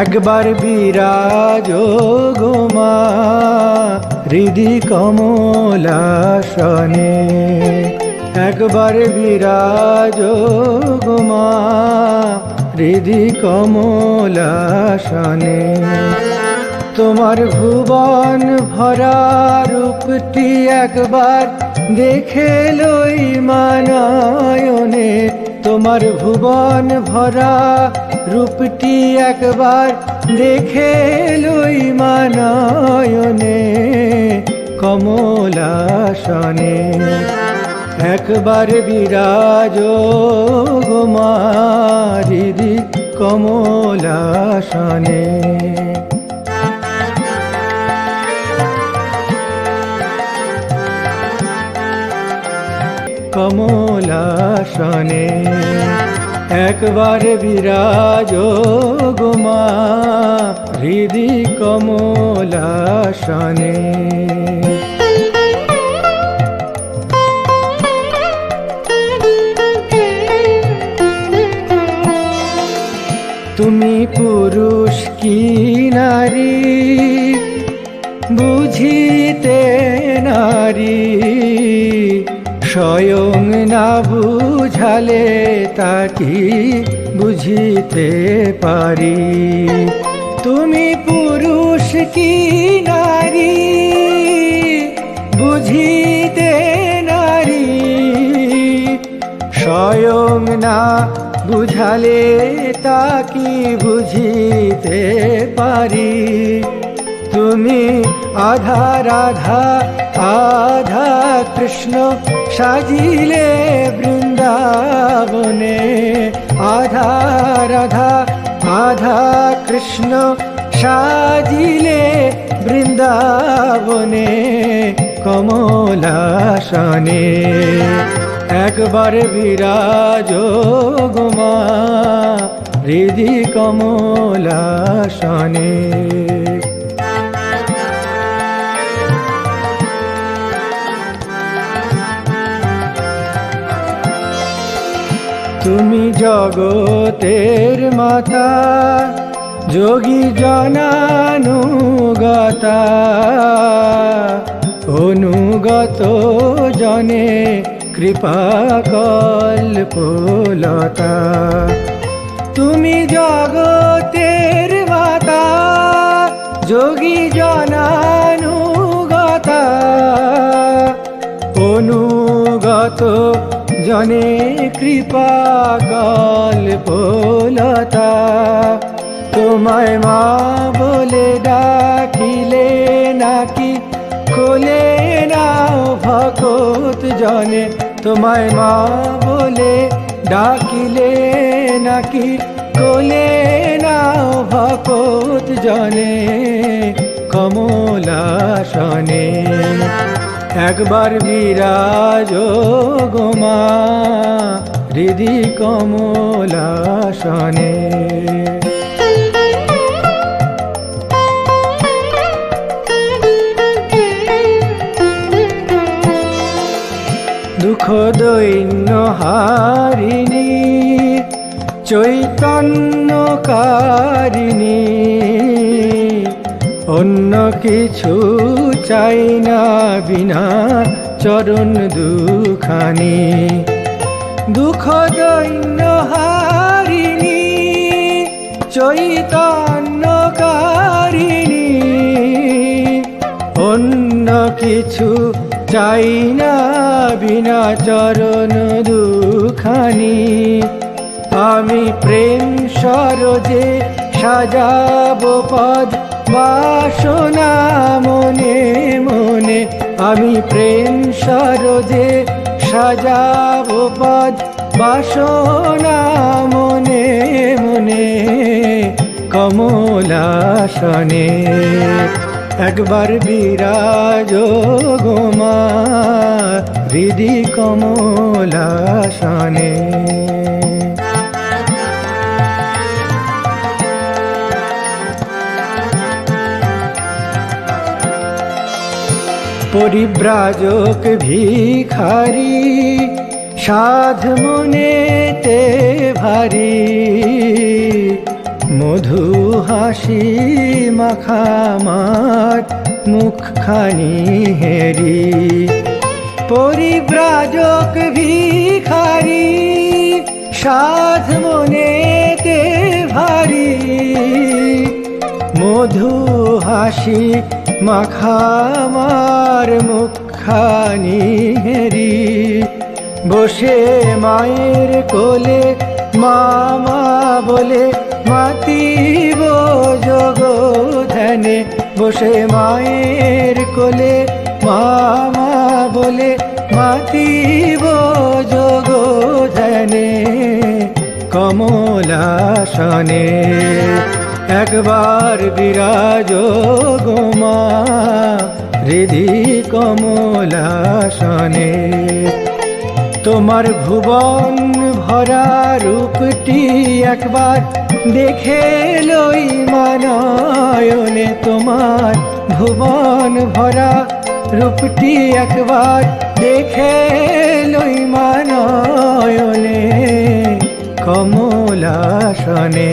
একবার বিরাজ গোমা হৃদি কমলাসনে। একবার বিরাজ গোমা হৃদি কমলাসনে। তোমার ভুবন ভরা রূপটি একবার দেখে লই মানায়নে তোমার ভুবন ভরা রূপটি একবার দেখে লই মানায়নে কমলাসনে। একবার বিরাজ গোমারিদি কমলাসনে। কমলাসনে। একবার বিরাজ গোমা হৃদি কমলাসনে। তুমি পুরুষ কি নারী? বুঝিতে নারী। স্বয়ং না বুঝালে তাকি বুঝিতে পারি। তুমি পুরুষ কি নারী? বুঝিতে নারী। স্বয়ং না বুঝালে তা কি বুঝিতে পারি। তুমি আধা রাধা, আধা কৃষ্ণ সাজিলে বৃন্দাবনে আধা রাধা রাধা কৃষ্ণ সাজিলে বৃন্দাবনে কমলাসনে। একবার বিরাজ গোমা হৃদি কমলাসনে। তুমি জগতের মাতা, যোগী জনানুগতা, অনুগত জনে কৃপা কল্পলতা। তুমি জগতের মাতা, যোগী জনানুগতা, অনুগত জনে কৃপা গল্পলতা তোমায় মা বলে ডাকিলে নাকি? কোলে নাও ভকত জনে। তোমায় মা বলে ডাকিলে নাকি? কোলে নাও ভকত জনে কমলা কমলাসনে। একবার বিরাজ গোমা হৃদি কমলাসনে। দুঃখ দৈন্য হারিণী চৈতন্যকারিণী অন্য কিছু চাই না বিনা চরণ দুখানি। দুঃখ দৈন্য হারিণী চৈতন্যকারিণী অন্য কিছু চাই না বিনা চরণ দুখানি। আমি প্রেম সরজে সাজাবো পদ বাসনা মনে মনে আমি প্রেম সরজে সাজাবো পদ। বাসনা মনে মনে কমলাসনে একবার বিরাজ গোমা হৃদি কমলাসনে। পরিব্রাজক ভিখারি, সাধ মনেতে ভারী। মধু হাসি মাখামার মুখখানি হেরি। পরিব্রাজক ভিখারি, সাধ মনেতে ভারী। মধু হাসি মাখামার মুখখানি হেরি, বসে মায়ের কোলে মামা বলে, মাতিব যোগ ধ্যানে বসে মায়ের কোলে মামা বলে, মাতিব যোগ ধ্যানে কমলাসনে। একবার বিরাজ গোমা হৃদি কমলাসনে। তোমার ভুবন ভরা রূপটি একবার দেখে লই মানয়নে। তোমার ভুবন ভরা রূপটি একবার দেখে লই মানয়নে। কমলাসনে।